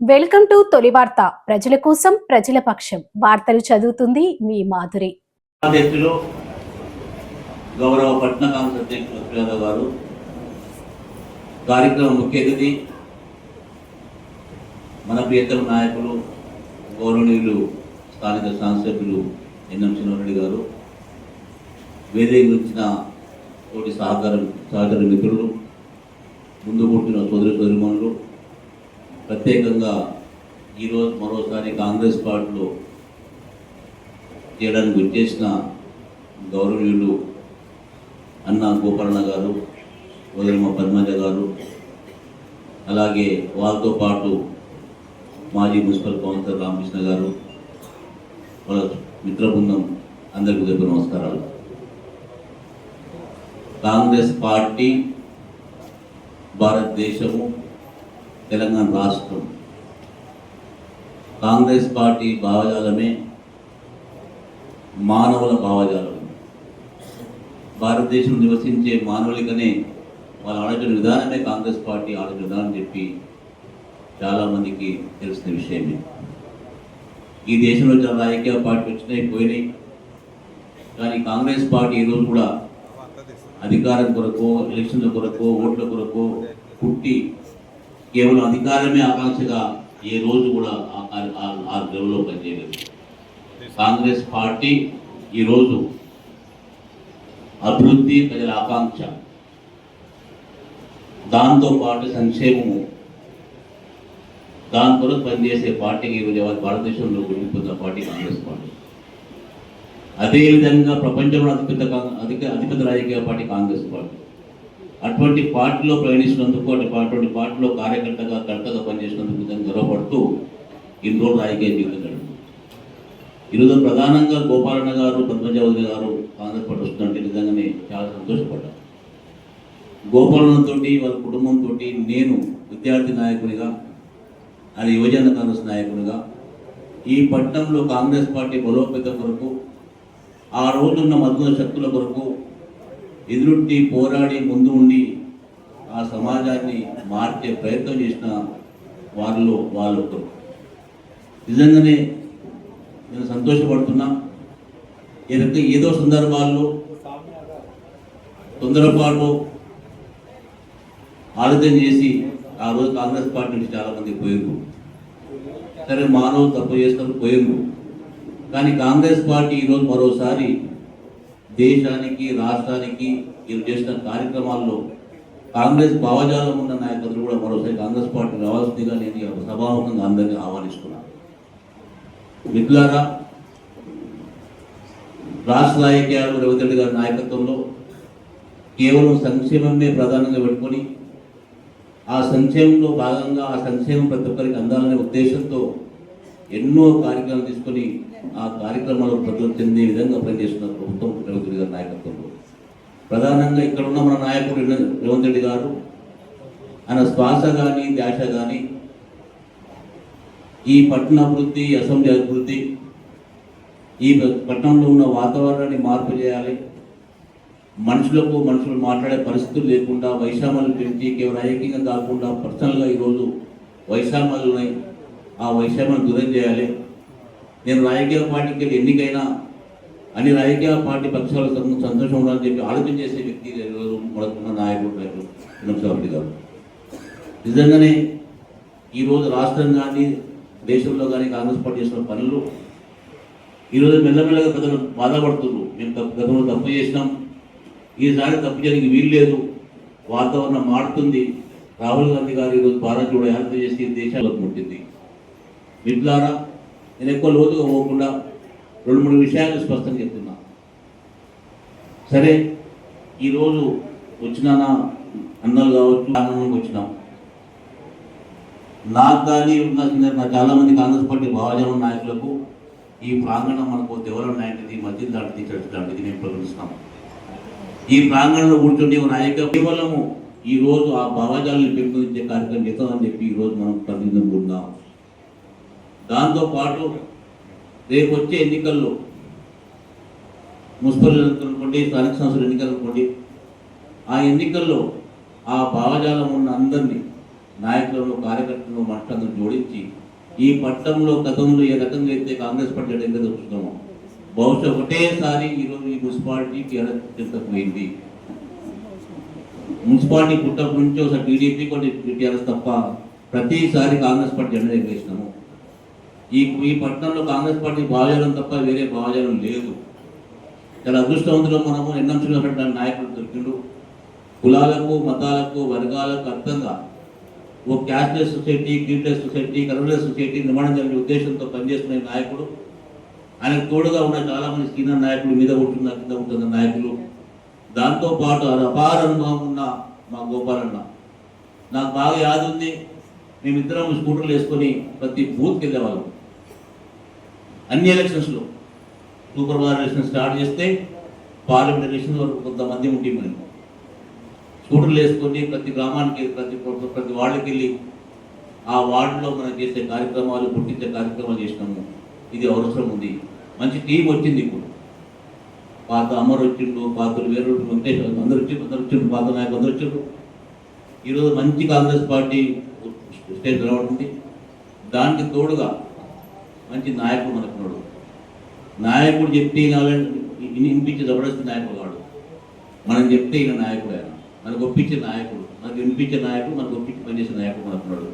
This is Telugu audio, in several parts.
వెల్కమ్ టు తొలి వార్త. ప్రజల కోసం ప్రజల పక్షం. వార్తలు చదువుతుంది మీ మాధురి. గౌరవ పట్న కాంగ్రెస్ అధ్యక్షులు అఖిలాదవ్ గారు కార్యక్రమం ముఖ్య అతిథి మన ప్రియతమ నాయకులు గౌరవనీయులు స్థానిక శాసనసభ్యులు ఎన్ఎం శ్రీనివారెడ్డి గారు వేదిక గురించిన తోటి సహకార సహచర మిత్రులు ముందు పుట్టిన సోదరి సోదరిమణులు ప్రత్యేకంగా ఈరోజు మరోసారి కాంగ్రెస్ పార్టీలో చేయడానికి వచ్చేసిన గౌరవీయులు అన్న గోపాలన్న గారు వదిలమ్మ పద్మజ గారు అలాగే వారితో పాటు మాజీ మున్సిపల్ కౌన్సిలర్ రామకృష్ణ గారు వాళ్ళ మిత్ర బృందం అందరికీ దగ్గర నమస్కారాలు. కాంగ్రెస్ పార్టీ భారతదేశము తెలంగాణ రాష్ట్రం. కాంగ్రెస్ పార్టీ భావజాలమే మానవుల భావజాలం. భారతదేశం నివసించే మానవులకనే వాళ్ళ ఆలోచన విధానమే కాంగ్రెస్ పార్టీ ఆలోచన విధానం చెప్పి చాలామందికి తెలిసిన విషయమే. ఈ దేశంలో చాలా రాజకీయ పార్టీ వచ్చినాయి పోయినాయి. కానీ కాంగ్రెస్ పార్టీ ఈరోజు కూడా అధికారం కొరకు ఎలక్షన్ల కొరకు ఓట్ల కొరకు పుట్టి కేవలం అధికారమే ఆకాంక్షగా ఏ రోజు కూడా ఆ కార్య- పనిచేయలేదు. కాంగ్రెస్ పార్టీ ఈరోజు అభివృద్ధి ప్రజల ఆకాంక్ష. దాంతో పాటు సంక్షేమము. దాని కొరకు పనిచేసే పార్టీకి ఈరోజు భారతదేశంలో గుర్తింపున్న పార్టీ కాంగ్రెస్ పార్టీ. అదేవిధంగా ప్రపంచంలో అతిపెద్ద అధిక అతిపెద్ద రాజకీయ పార్టీ కాంగ్రెస్ పార్టీ. అటువంటి పార్టీలో ప్రయాణిస్తున్నందుకు అటువంటి పార్టీలో కార్యకర్తగా కర్తగా పనిచేసినందుకు నిజంగా గర్వపడుతూ ఇన్ని రోజులు రాజకీయ జీవితం గడిపారు. ఈరోజు ప్రధానంగా గోపాలన్న గారు పద్మజావతి గారు ఆంధ్రప్రదేశ్ వస్తుందంటే నిజంగానే చాలా సంతోషపడ్డాను గోపాలన్నతో వాళ్ళ కుటుంబంతో నేను విద్యార్థి నాయకునిగా అది యువజన కాంగ్రెస్ నాయకునిగా ఈ పట్టణంలో కాంగ్రెస్ పార్టీ బలోపేత కొరకు ఆ రోజున్న మధ్య శక్తుల కొరకు ఎదురుట్టి పోరాడి ముందు ఉండి ఆ సమాజాన్ని మార్చే ప్రయత్నం చేసిన వారిలో వాళ్ళు ఒకరు నిజంగానే నేను సంతోషపడుతున్నా. ఏదైతే ఏదో సందర్భాల్లో తొందరపాటు ఆలోచన చేసి ఆ రోజు కాంగ్రెస్ పార్టీ నుంచి చాలామంది పోయారు సరే మానవులు తప్పు చేస్తారు పోయారు కానీ కాంగ్రెస్ పార్టీ ఈరోజు మరోసారి దేశానికి రాష్ట్రానికి మీరు చేసిన కార్యక్రమాల్లో కాంగ్రెస్ భావజాలం ఉన్న నాయకులు కూడా మరోసారి కాంగ్రెస్ పార్టీ రావాల్సిందిగా నేను సభాముఖంగా అందరినీ ఆహ్వానిస్తున్నాను. మిత్రులారా రాష్ట్ర నాయకులు రేవంత్ రెడ్డి గారి నాయకత్వంలో కేవలం సంక్షేమమే ప్రధానంగా పెట్టుకొని ఆ సంక్షేమంలో భాగంగా ఆ సంక్షేమం ప్రతి ఒక్కరికి అందాలనే ఉద్దేశంతో ఎన్నో కార్యక్రమాలు తీసుకొని ఆ కార్యక్రమాలు ప్రజలు చెందే విధంగా పనిచేస్తున్నారు ప్రభుత్వం రేవంత్ రెడ్డి గారి నాయకత్వంలో. ప్రధానంగా ఇక్కడ ఉన్న మన నాయకుడు రేవంత్ రెడ్డి గారు ఆయన శ్వాస కానీ ధ్యాస కానీ ఈ పట్టణ అభివృద్ధి అసెంబ్లీ అభివృద్ధి ఈ పట్టణంలో ఉన్న వాతావరణాన్ని మార్పు చేయాలి. మనుషులకు మనుషులు మాట్లాడే పరిస్థితులు లేకుండా వైషమ్యాలు పెంచి కేవలం ఐక్యంగా కాకుండా పర్సనల్గా ఈరోజు వైషమ్యాలు ఉన్నాయి ఆ వైషమ్యాలు దూరం చేయాలి. నేను రాజకీయ పార్టీకి వెళ్ళి ఎన్నికైనా అన్ని రాజకీయ పార్టీ పక్షాలు సంతోషం ఉండాలని చెప్పి ఆలోచన చేసే వ్యక్తి ఈరోజు నాయకుడు నాయకుడు వినోద్ గారు. నిజంగానే ఈరోజు రాష్ట్రం కానీ దేశంలో కానీ కాంగ్రెస్ పార్టీ చేసిన పనులు ఈరోజు మెల్లమెల్లగా ప్రజలు బాధపడుతున్నారు. మేము తప్పు గతంలో తప్పు చేసినాం. ఈసారి తప్పు చేయడానికి వీలు లేదు. వాతావరణం మారుతుంది. రాహుల్ గాంధీ గారు ఈరోజు భారత్ కూడా యాత్ర చేసి దేశాలకు ముట్టింది. మిట్లారా నేను ఎక్కువ లోతుగా పోకుండా రెండు మూడు విషయాలు స్పష్టంగా చెప్తున్నా. సరే ఈరోజు వచ్చిన అన్నలు కావచ్చు ఆనందానికి వచ్చినాం. నాకు కానీ ఉన్న చాలామంది నా కాంగ్రెస్ పార్టీ భావజన నాయకులకు ఈ ప్రాంగణం మనకు దేవరం లాంటిది మధ్య లాంటిది చర్చ లాంటిది మేము ప్రకటిస్తున్నాం ఈ ప్రాంగణంలో కూర్చుండే నాయక కేవలము ఈ రోజు ఆ భావజాలను పెంపొందించే కార్యక్రమం చేస్తామని చెప్పి ఈ రోజు మనం ప్రతినిధులున్నాం దాంతో పాటు రేపు వచ్చే ఎన్నికల్లో మున్సిపల్ అనుకోండి స్థానిక సంస్థల ఎన్నికలనుకోండి ఆ ఎన్నికల్లో ఆ భావజాలం ఉన్న అందరినీ నాయకులను కార్యకర్తలను మనుషులను జోడించి ఈ పట్టణంలో గతంలో ఏ రకంగా అయితే కాంగ్రెస్ పార్టీ ఎక్కడ చూస్తున్నామో బహుశా ఒకటేసారి ఈరోజు ఈ మున్సిపాలిటీ ఎడతపోయింది పోయింది మున్సిపాలిటీ పుట్టప్పటి నుంచి ఒకసారి టీడీపీ కొన్ని టీఆర్ఎస్ తప్ప ప్రతిసారి కాంగ్రెస్ పార్టీ జెండా ఎగరేసినాము ఈ ఈ పట్టణంలో కాంగ్రెస్ పార్టీ భావజాలం తప్ప వేరే భావజాలం లేదు. చాలా అదృష్టవంతులు మనము ఎన్నంచుకున్నటువంటి నాయకుడు దొరికిండు. కులాలకు మతాలకు వర్గాలకు అర్థంగా ఓ cashless society creedless society colourless society నిర్మాణం జరిగే ఉద్దేశంతో పనిచేస్తున్న నాయకుడు. ఆయనకు తోడుగా ఉన్న చాలా మంది సీనియర్ నాయకులు మీద ఉంటున్న కింద ఉంటున్న నాయకులు. దాంతో పాటు అపార అనుభవం ఉన్న మా గోపాలన్న. నాకు బాగా యాదుంది. మేమిద్దరం స్కూటర్లు వేసుకొని ప్రతి బూత్కి వెళ్ళేవాళ్ళం. అన్ని ఎలక్షన్స్లో సూపర్ బార్ ఎలక్షన్ స్టార్ట్ చేస్తే పార్లమెంట్ ఎలక్షన్ వరకు కొంతమంది ఉంటే మనం స్కూటర్లు వేసుకొని ప్రతి గ్రామానికి ప్రతి ప్రతి వాళ్ళకి వెళ్ళి ఆ వార్డులో మనం చేసే కార్యక్రమాలు పుట్టించే కార్యక్రమాలు చేసినాము. ఇది అవసరం ఉంది. మంచి టీం వచ్చింది ఇప్పుడు. పాత అమరు వచ్చిండు పాతలు వేరు ఉంటే అందరు వచ్చి అందరు వచ్చిండు పాత నాయకులు అందరు వచ్చిండు ఈరోజు మంచి కాంగ్రెస్ పార్టీ స్టేట్ నిలబడుతుంది దానికి తోడుగా మంచి నాయకుడు మనకున్నాడు. నాయకుడు చెప్తే వినిపించే జబర్దస్త్ నాయకుడు కాడు మనం చెప్తే ఈయన నాయకుడు ఆయన. మనకు ఒప్పించే నాయకుడు మనకు వినిపించే నాయకుడు మనకు ఒప్పించి పనిచేసే నాయకుడు మనకున్నాడు.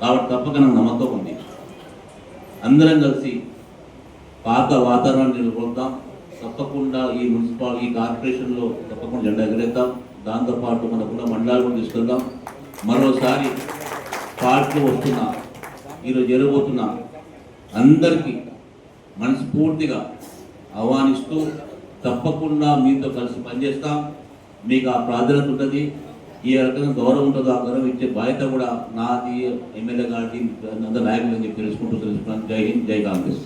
కాబట్టి తప్పక నాకు నమ్మకం ఉంది. అందరం కలిసి పాత వాతావరణాన్ని నిలబడతాం. తప్పకుండా ఈ మున్సిపాల్ ఈ కార్పొరేషన్లో తప్పకుండా జెండా ఎగరేద్దాం. దాంతోపాటు మనకున్న మండలాలు కూడా తీసుకెళ్దాం. మరోసారి పార్టీలో వస్తున్న ఈరోజు జరగబోతున్న అందరికీ మనస్ఫూర్తిగా ఆహ్వానిస్తూ తప్పకుండా మీతో కలిసి పనిచేస్తాం. మీకు ఆ ప్రాధాన్యత ఉంటుంది. ఈ రకంగా గౌరవం ఉంటుందో? ఆ గౌరవం ఇచ్చే బాధ్యత కూడా నాది ఎమ్మెల్యే గారి అందరూ నాయకులు అని చెప్పి తెలుసుకుంటూ తెలుసుకున్నాను జై హింద్ జై కాంగ్రెస్.